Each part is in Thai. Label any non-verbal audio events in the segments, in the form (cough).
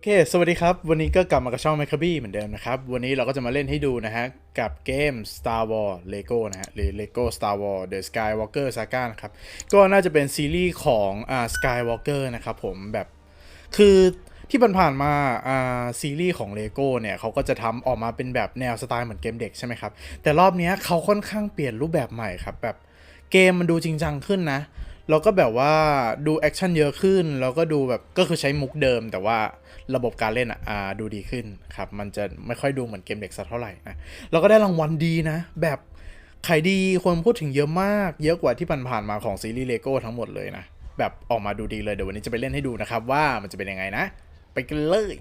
โอเค สวัสดีครับ วันนี้ก็กลับมากับช่อง m a c a b y เหมือนเดิมนะครับ วันนี้เราก็จะมาเล่นให้ดูนะฮะ กับเกม Star Wars Lego นะฮะ หรือ Lego Star Wars The Skywalker Saga นะครับ ก็น่าจะเป็นซีรีส์ของอ่า Skywalker นะครับผม แบบ คือที่ผ่านๆมาอ่าซีรีส์ของ Lego เนี่ยเขาก็จะทำออกมาเป็นแบบแนวสไตล์เหมือนเกมเด็กใช่ไหมครับ แต่รอบนี้เขาค่อนข้างเปลี่ยนรูปแบบใหม่ครับ แบบเกมมันดูจริงจังขึ้นนะ แล้วก็แบบว่าดูแอคชั่นเยอะขึ้น แล้วก็ดูแบบก็คือใช้มุกเดิม แต่ว่าระบบการเล่นอะดูดีขึ้นครับ มันจะไม่ค่อยดูเหมือนเกมเด็กสักเท่าไหร่นะแล้วก็ได้รางวัลดีนะ แบบขายดีคนพูดถึงเยอะมาก เยอะกว่าที่ผ่านๆมาของซีรีส์เลโก้ทั้งหมดเลยนะ แบบออกมาดูดีเลยเดี๋ยววันนี้จะไปเล่นให้ดูนะครับว่ามันจะเป็นยังไงนะ ไปกันเลย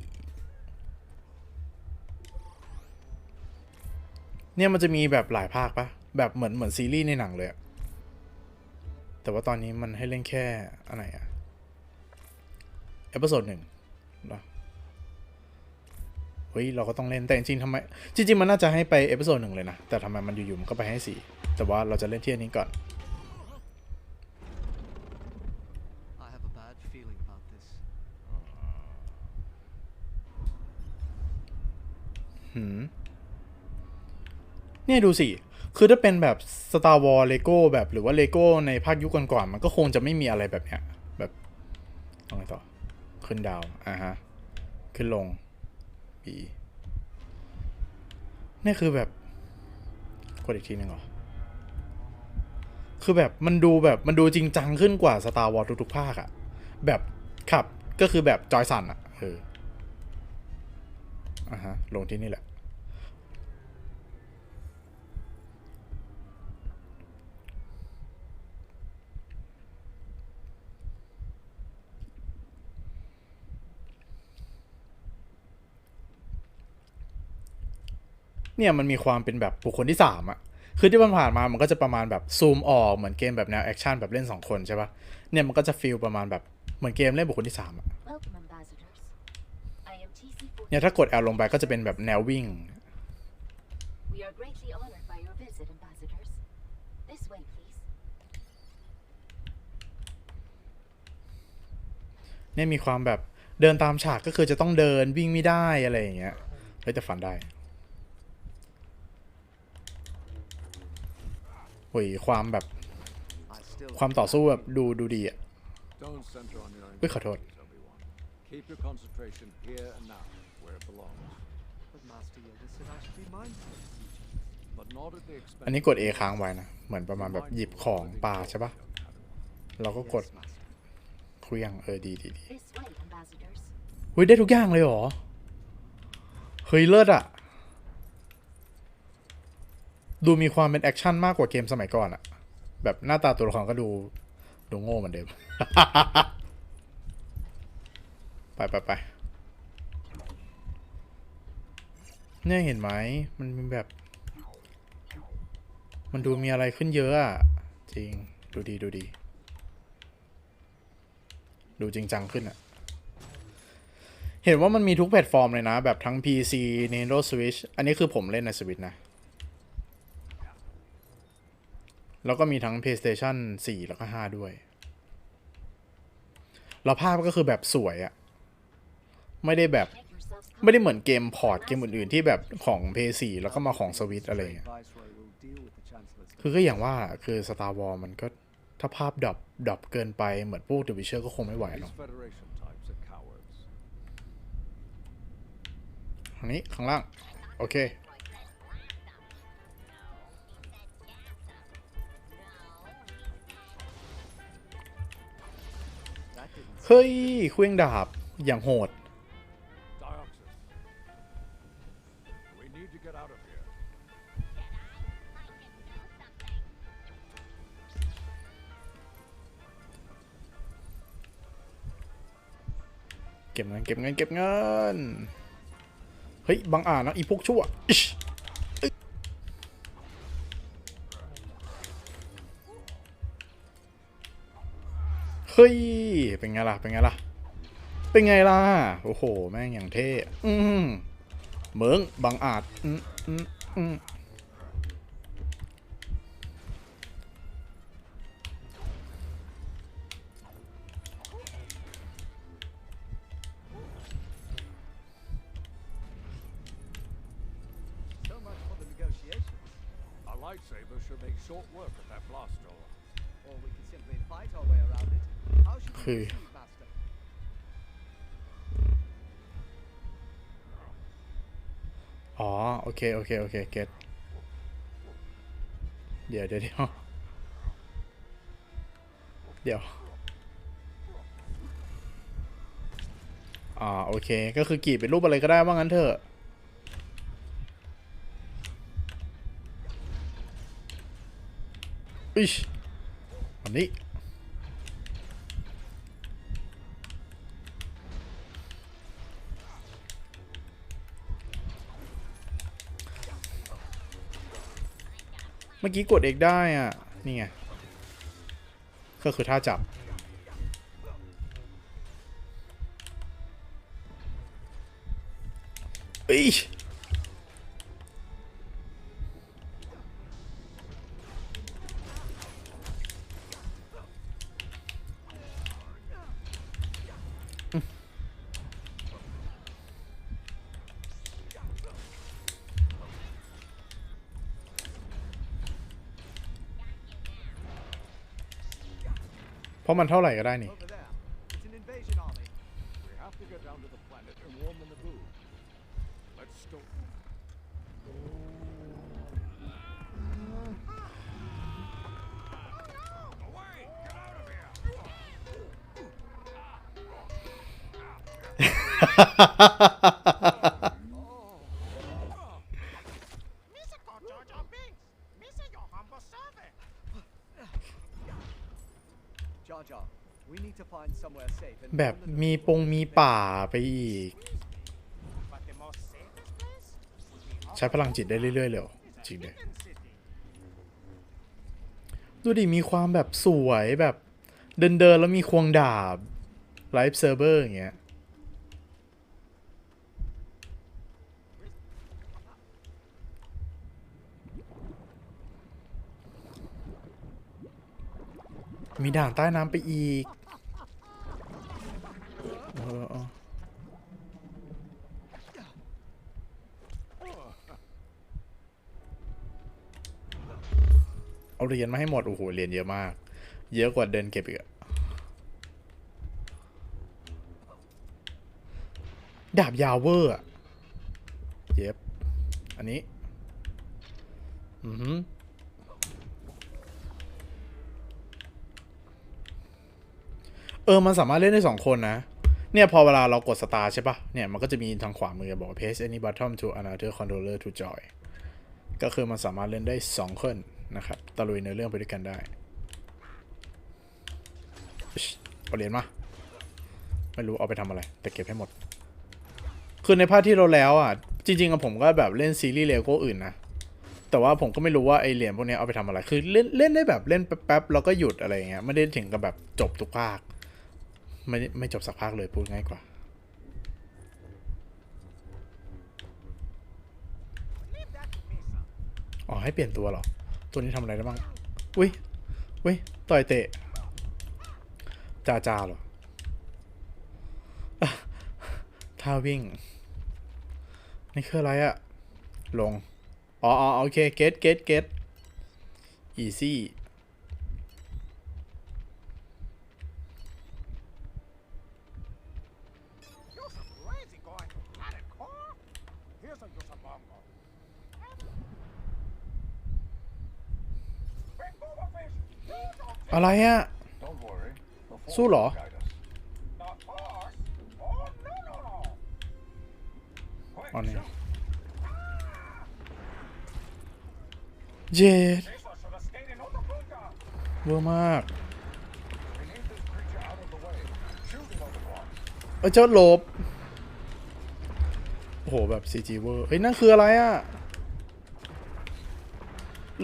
เนี่ยมันจะมีแบบหลายภาคปะแบบเหมือนเหมือนซีรีส์ในหนังเลยอะ แต่ว่าตอนนี้มันให้เล่นแค่อันไหนอะเอพิโซดหนึ่งเหรอเฮ้ย เราก็ต้องเล่นแต่จริงๆทำไม จริงๆ มันน่าจะให้ไปเอพิโซดหนึ่งเลยนะ แต่ทำไมมันอยู่ๆมันก็ไปให้สี่แต่ว่าเราจะเล่นที่อันนี้ก่อน I have a bad feeling about this. หืมเนี่ยดูสิ คือถ้าเป็นแบบ Star Wars Lego แบบหรือว่า Lego ในภาคยุคก่อนๆมันก็คงจะไม่มีอะไรแบบเนี้ย แบบอาไงต่อ ขึ้นดาวอ่าฮะ ขึ้นลง B นี่คือแบบ กดอีกทีหนึ่งเหรอ คือแบบมันดูแบบมันดูจริงจังขึ้นกว่า Star Wars ทุกๆภาคอะแบบขับก็คือแบบจอยสันอะเอออ่าฮะ ลงที่นี่แหละ เนี่ยมันมีความเป็นแบบบุคคลที่สามอะคือที่ผ่านๆมามันก็จะประมาณแบบซูมออกเหมือนเกมแบบแนวแอคชั่นแบบเล่นสองคนใช่ปะเนี่ยมันก็จะฟีลประมาณแบบเหมือนเกมเล่นบุคคลที่สามอะ Welcome, ambassadors. I am TC เนี่ยถ้ากด L ลงไปก็จะเป็นแบบแนววิ่ง We are greatly honored by your visit, ambassadors. This way, please. เนี่ยมีความแบบเดินตามฉากก็คือจะต้องเดินวิ่งไม่ได้อะไรอย่างเงี้ยเฮ้ยแต่ฝันได้ โอ้ยความแบบ I still ความต่อสู้แบบดูดูดีอะ Don't center on your own Ui, khổ feelings, everyone. Keep your concentration here and now, where it belongs. but Master Yoda said I should be mindful. But not at the expense อันนี้กด A ค้างไว้นะ เหมือนประมาณแบบหยิบของปลาใช่ปะเราก็กด Yes, Master. เคลี้ยงเออดีดีดี This way, ambassadors. เฮ้ยได้ทุกอย่างเลยเหรอ เฮ้ยเลิศอะ ดูมีความเป็นแอคชั่นมากกว่าเกมสมัยก่อนอะแบบหน้าตาตัวละครก็ดู ดูโง่เหมือนเดิม ไปไปไปเนี่ยเห็นไหม มันมีแบบ มันดูมีอะไรขึ้นเยอะอะจริง ดูดีดูดี ดูจริงจังขึ้นอะเห็นว่ามันมีทุกแพลตฟอร์มเลยนะ แบบทั้ง PC Nintendo Switch อันนี้คือผมเล่นใน Switch นะ แล้วก็มีทั้ง PlayStation 4 แล้วก็ 5 ด้วย แล้วภาพก็คือแบบสวยอะไม่ได้แบบไม่ได้เหมือนเกมพอร์ตเกมอื่นๆ ที่แบบของ PS4 แล้วก็มาของ Switch อะไรเงี้ย คือก็อย่างว่าคือ Star Wars มันก็ถ้าภาพดับดับเกินไปเหมือนพวก The Witcher ก็คงไม่ไหวหรอก These Federation types are cowards. ทางนี้ข้างล่าง โอเค เฮ้ยเครื่องดาบอย่างโหด เก็บเงินเก็บเงินเก็บเงิน เฮ้ยบังอาจนะอีพวกชั่ว ฮ้ย เป็นไงล่ะ เป็นไงล่ะ เป็นไงล่ะ โอ้โห แม่งอย่างเท่ อืมเมืองบังอาจ อืมอืมอืม How should we Hey. proceed, Master? อ๋อ โอเค โอเค โอเค เก็ตเดี๋ยวเดี๋ยวเดี๋ยวเดี๋ยวอ่าโอเค ก็คือกรีดเป็นรูปอะไรก็ได้ว่างั้นเถอะอิชอันนี้ เมื่อกี้กดเอกได้อะ นี่ไง ก็คือท่าจับ เอ้ย ราะมันเท่าไหร่ก็ได้นี่ แบบมีปงมีป่าไปอีก ใช้พลังจิตได้เรื่อยๆเลยจริงเลยดูดิมีความแบบสวยแบบเดินเดินแล้วมีควงดาบไลฟ์เซิร์ฟเวอร์อย่างเงี้ยมีด่านใต้น้ำไปอีก เออเออเอาเหรียญมาให้หมด โอ้โหเหรียญเยอะมาก เยอะกว่าเดินเก็บอีกอะดาบยาวเวอร์อะเย็บ อันนี้ อือหือเออ มันสามารถเล่นได้สองคนนะ เนี่ยพอเวลาเรากดสตาร์ใช่ปะเนี่ยมันก็จะมีทางขวามือบอกว่า paste any button to another controller to join ก็คือมันสามารถเล่นได้สองคนนะครับตะลุยในอเรื่องไปด้วยกันได้อิ๊ชเอาเหรียญมา ไม่รู้เอาไปทำอะไร แต่เก็บให้หมด คือในภาคที่เราแล้วอะ จริงๆผมก็แบบเล่นซีรีส์เลโก้อื่นนะ แต่ว่าผมก็ไม่รู้ว่าไอเหรียญพวกนี้เอาไปทำอะไร คือเล่นเล่นได้แบบเล่นแป๊บๆแล้วก็หยุดอะไรเงี้ย ไม่ได้ถึงกับแบบจบทุกภาค ไม่ไม่จบสักภาคเลยพูดง่ายกว่า อ๋อ ให้เปลี่ยนตัวเหรอ ตัวนี้ทำอะไรได้บ้าง อุ้ยอุ้ยต่อยเตะจาจาเหรอท่าวิ่ง นี่คืออะไรอะลง อ๋ออ๋อโอเค เกตเกตเกตอีซี่ You're so crazy going to planet core. Here's a Yosabongo. Bring Boba Fish. You don't อะไรอะสู้หรอ เอาเนี่ยเย็ดเวอร์มาก เออเจ้าหลบ โอ้โห แบบซีจีเวอร์ เฮ้ย นั่นคืออะไรอะ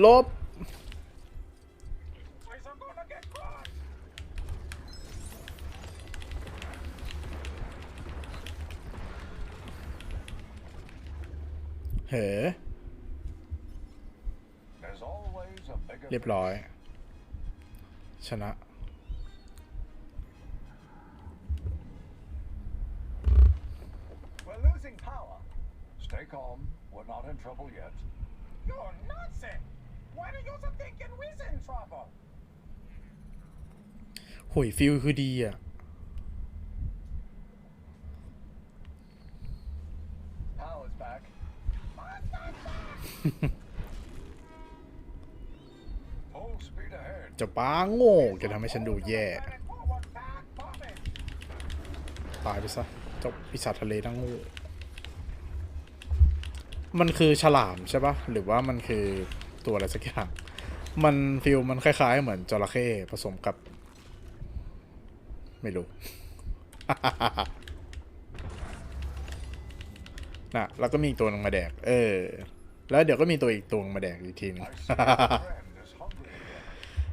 ลบ เฮ้ There's always a bigger เรียบร้อย ชนะ We're losing power. Stay calm. We're not in trouble yet. You're nonsense. Why do you thinking we's in trouble? หุยฟิลคือดีอะ Power's back. โอ้ speed ahead เจะป้าโง่แกทำให้ฉันดูแย่ ตายไปซะเจ้าปีศาจทะเลทั้งโง่มันคือฉลามใช่ปะหรือว่ามันคือตัวอะไรสักอย่างมันฟิลมันคล้าย ๆ เหมือนจระเข้ผสมกับ ไม่รู้นะแล้วก็มีตัวนึงมาแดก เออ แล้วเดี๋ยวก็มีตัวอีกตัวมาแดกอีกทีนึง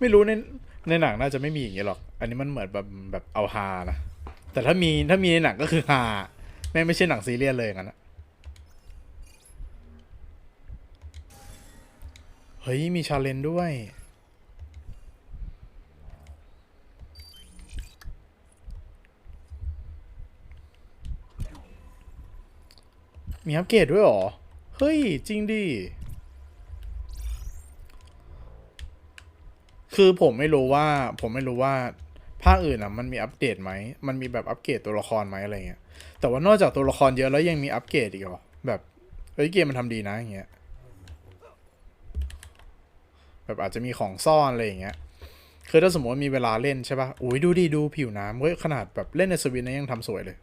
ไม่รู้ในในหนังน่าจะไม่มีอย่างเงี้ยหรอก อันนี้มันเหมือนแบบแบบเอาฮานะ แต่ถ้ามีถ้ามีในหนังก็คือฮาแม่ไม่ใช่หนังซีเรียสเลยงั้นนะเฮ้ย มีชาเลนจ์ด้วย มีอัปเกรดด้วยหรอ เฮ้ย จริงดิ คือผมไม่รู้ว่า ผมไม่รู้ว่าภาคอื่นอะมันมีอัปเดตไหม มันมีแบบอัปเกรดตัวละครไหมอะไรเงี้ย แต่ว่านอกจากตัวละครเยอะแล้วยังมีอัปเกรดอีกเหรอ แบบเฮ้ยเกมมันทำดีนะอย่างเงี้ย แบบอาจจะมีของซ่อนอะไรอย่างเงี้ย คือถ้าสมมติมีเวลาเล่นใช่ปะ่ะ อุ้ยดูดิดูผิวน้ำเว้ยขนาดแบบเล่นในสวิตนะยังทำสวยเลย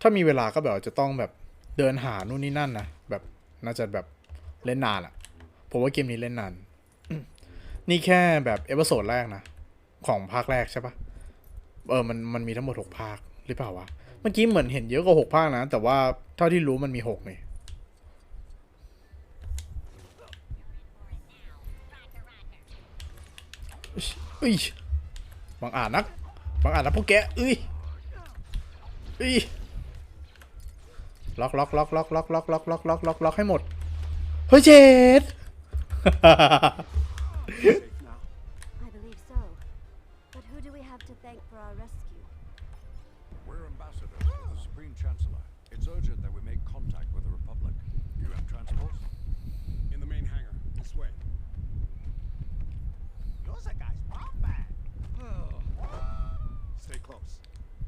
ถ้ามีเวลาก็แบบจะต้องแบบเดินหานู่นนี่นั่นนะ แบบน่าจะแบบเล่นนานอะ่ะผมว่าเกมนี้เล่นนาน นี่แค่แบบเอพิโซดแรกนะ ของภาคแรกใช่ปะเออมันมันมีทั้งหมดหกภาคหรือเปล่าวะ เมื่อกี้เหมือนเห็นเยอะกว่าหกภาคนะ แต่ว่าเท่าที่รู้มันมีหกนี่เอ้ยบางอ่านนักบางอ่านนะพวกแกเอ้ยเอ้ยล็อกล็อกล็อกล็อกล็อกล็อกล็อกล็อกล็อกล็อกล็อกให้หมด เฮ้ยเจ็ด (laughs) Safe now. I believe so. But who do we have to thank for our rescue? we're ambassadors to the supreme chancellor it's urgent that we make contact with the republic do you have transport In the main hangar. This way. You're the guy's bomb bag. Stay close.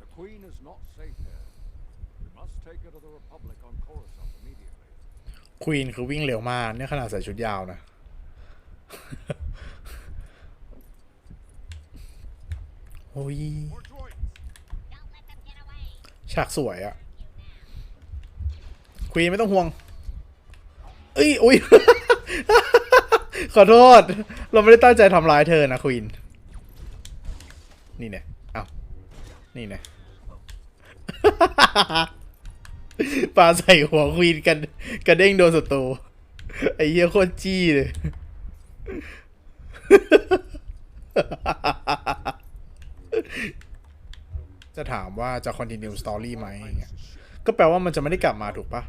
the queen is not safe here we must take her to the republic on Coruscant immediately ควีนคือวิ่งเร็วมากเนี่ยขนาดใส่ชุดยาวนะ โอ้ยฉากสวยอะควีนไม่ต้องห่วง เอ้ยอุ้ย ขอโทษ เราไม่ได้ตั้งใจทำร้ายเธอนะควีน นี่เนี่ยเอ้านี่เนี่ยปาใส่หัวควีนกันกระเด้งโดนศัตรูไอ้เหี้ยโคตรจี้เลย จะถามว่าจะ continue story ไหมอย่างเงี้ยก็แปลว่ามันจะไม่ได้กลับมาถูกปะ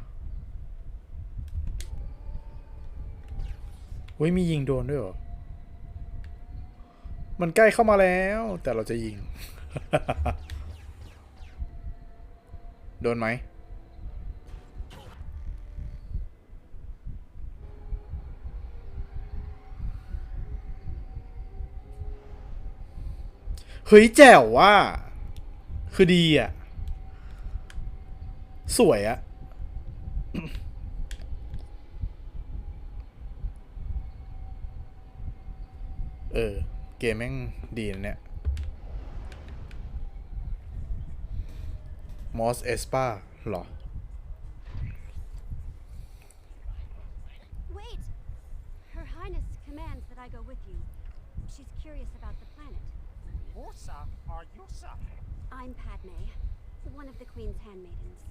เฮ้ยมียิงโดนด้วยเหรอ มันใกล้เข้ามาแล้ว แต่เราจะยิง โดนไหม เฮ้ยแจ๋วว่า คือดีอะ สวยอะ เออ เกมแม่งดีนะเนี่ยมอสเอสปาหรอ Wait! Her Highness commands that I go with you. She's curious about the planet. Musa or Yusa? I'm Padme, one of the Queen's handmaidens.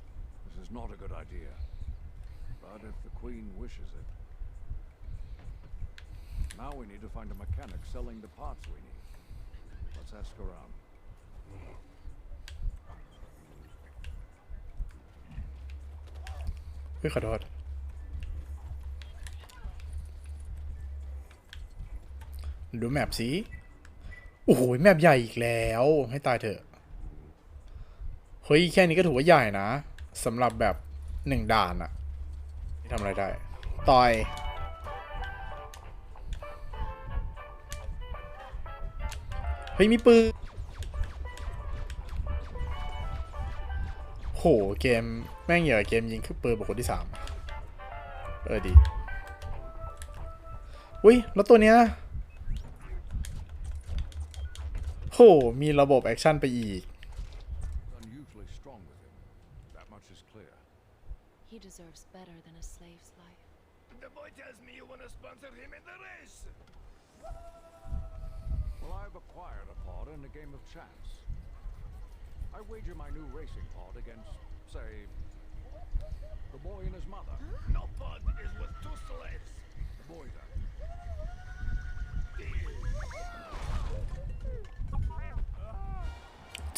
This is not a good idea. But if the Queen wishes it. Now we need to find a mechanic selling the parts we need. Let's ask around. Wie gaat hard. Doe map, zie. อ้โหแมปใหญ่อีกแล้ว ให้ตายเถอะ เฮ้ย แค่นี้ก็ถือว่าใหญ่นะสำหรับแบบหนึ่งด่านอะทำอะไรได้ ต่อยเฮ้ยมีปืนโหเกม แม่งเหยื่อเกมยิงคือปืนบุคคลที่สามเออดีอุ้ยแล้วตัวเนี้ย มีระบบแอคชั่นไปอีก Unusually strong with him. That much is clear. He deserves better than a slave's life. The boy tells me you want to sponsor him in the race. Well, I've acquired a pod in a game of chance. I wager my new racing pod against, say, the boy and his mother. No pod is worth two slaves. The boy then.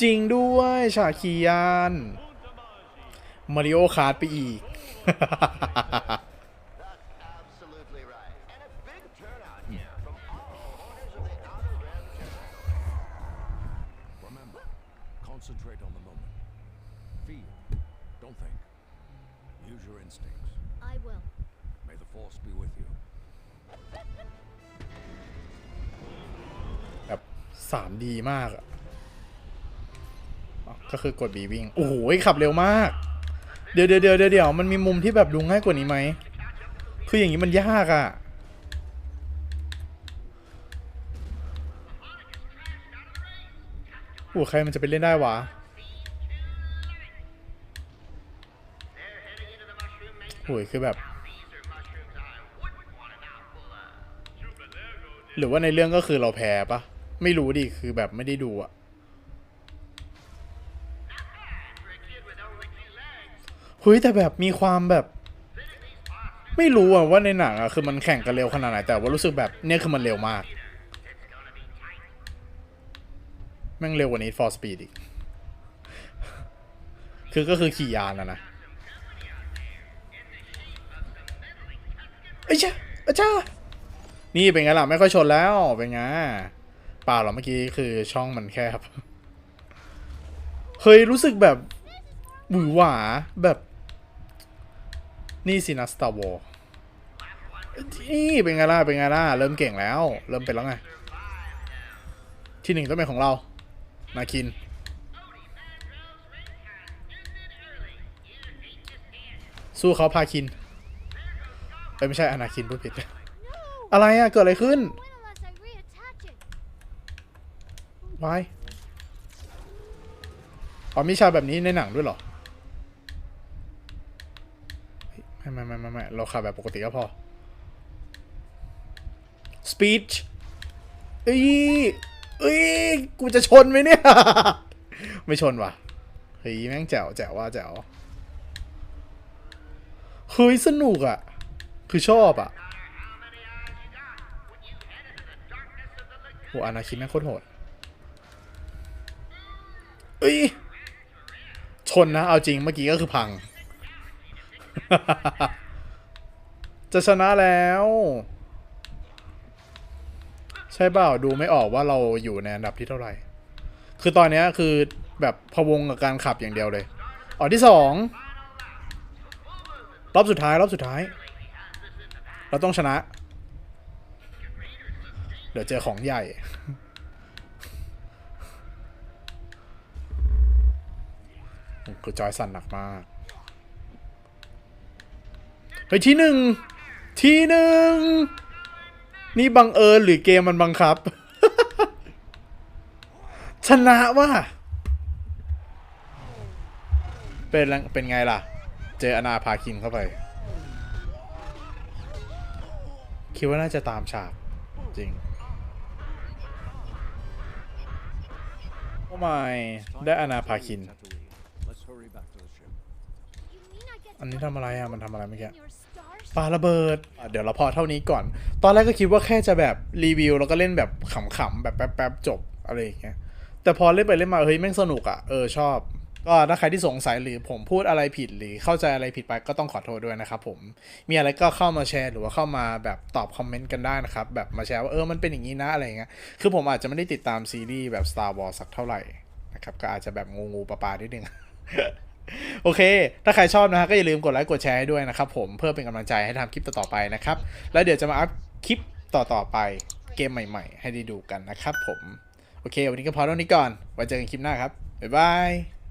จริงด้วยชาคียานมาริโอคาร์ดไปอีก Absolutely right. And a big turnout here from all corners of the outer rim Remember, concentrate on the moment. Feel. Don't think. Use your instincts. I will. May the force be with you. แบบสามดีมากอะอ๋อ ก็คือกดบีวิ่ง โอ้โหขับเร็วมาก เดี๋ยวเดี๋ยวเดี๋ยวเดี๋ยวมันมีมุมที่แบบดูง่ายกว่านี้ไหม คืออย่างนี้มันยากอะโอ้ใครมันจะไปเล่นได้วะ โอ้ยคือแบบ หรือว่าในเรื่องก็คือเราแพ้ปะ ไม่รู้ดิ คือแบบไม่ได้ดูอะ เฮ้ยแต่แบบมีความแบบ ไม่รู้อะว่าในหนังอะคือมันแข่งกันเร็วขนาดไหนแต่ว่ารู้สึกแบบเนี่ยคือมันเร็วมาก แม่งเร็วกว่านี้ for speed อีก คือก็คือขี่ยานอะนะไอ้เจ้าไอ้เจ้านี่เป็นไงล่ะ ไม่ค่อยชนแล้วเป็นไงเปล่าหรอเมื่อกี้คือช่องมันแคบเฮ้ยรู้สึกแบบหวือหวาแบบ นี่สินะสตาร์วอลนี่เป็นไงล่ะ เป็นไงล่ะ เริ่มเก่งแล้ว เริ่มเป็นแล้วไง ที่หนึ่งต้องเป็นของเรา นาคิน สู้เขาพาคินเอ้ไม่ใช่อนาคินพูดผิด อะไรอะเกิดอะไรขึ้นวายอ๋อมีฉากแบบนี้ในหนังด้วยเหรอเฮ้ย ไม่ไม่ไม่ไม่ไม่เราขับแบบปกติก็พอ speech เอ้ยเอ้ยกูจะชนไหมเนี่ย ไม่ชนว่ะเฮ้ยแม่งแจ๋วแจ๋วว่าแจ๋วเฮ้ยสนุกอะ คือชอบอะโหอนาคิแม่งโคตรโหดเอ้ยชนนะ เอาจริงเมื่อกี้ก็คือพัง จะชนะแล้ว ใช่เปล่าดูไม่ออกว่าเราอยู่ในอันดับที่เท่าไหร่ คือตอนนี้คือแบบพะวงกับการขับอย่างเดียวเลยอ๋อที่สองรอบสุดท้ายรอบสุดท้าย เราต้องชนะ เดี๋ยวเจอของใหญ่ คือจอยสั่นหนักมาก ฮ้ยที่หนึ่งที่หนึ่งนี่บังเอิญหรือเกมมันบังคับ ชนะว่ะเป็นไงเป็นไงล่ะ เจออนาพาคินเข้าไป คิดว่าน่าจะตามฉาก จริงโอ้ไม่ได้อนาพาคิน อันนี้ทำอะไรอะ มันทำอะไรเมื่อกี้ ปาระเบิด เดี๋ยวเราพอเท่านี้ก่อน ตอนแรกก็คิดว่าแค่จะแบบรีวิว แล้วก็เล่นแบบขำๆแบบแป๊บๆจบอะไรอย่างเงี้ย แต่พอเล่นไปเล่นมาเฮ้ยแม่งสนุกอะ เออชอบ ก็ถ้าใครที่สงสัยหรือผมพูดอะไรผิดหรือเข้าใจอะไรผิดไปก็ต้องขอโทษด้วยนะครับผม มีอะไรก็เข้ามาแชร์หรือว่าเข้ามาแบบตอบคอมเมนต์กันได้นะครับ แบบมาแชร์ว่าเออมันเป็นอย่างนี้นะอะไรอย่างเงี้ย คือผมอาจจะไม่ได้ติดตามซีรีส์แบบ Star Wars สักเท่าไหร่นะครับ ก็อาจจะแบบงูงูปลาปลานิดนึง โอเค ถ้าใครชอบนะฮะก็อย่าลืมกดไลค์กดแชร์ให้ด้วยนะครับผมเพื่อเป็นกำลังใจให้ทำคลิปต่อๆไปนะครับ แล้วเดี๋ยวจะมาอัพคลิปต่อๆไปเกมใหม่ๆ ให้ได้ดูกันนะครับผม โอเค วันนี้ก็พอเท่านี้ก่อนไว้เจอกันคลิปหน้าครับ บ๊ายบาย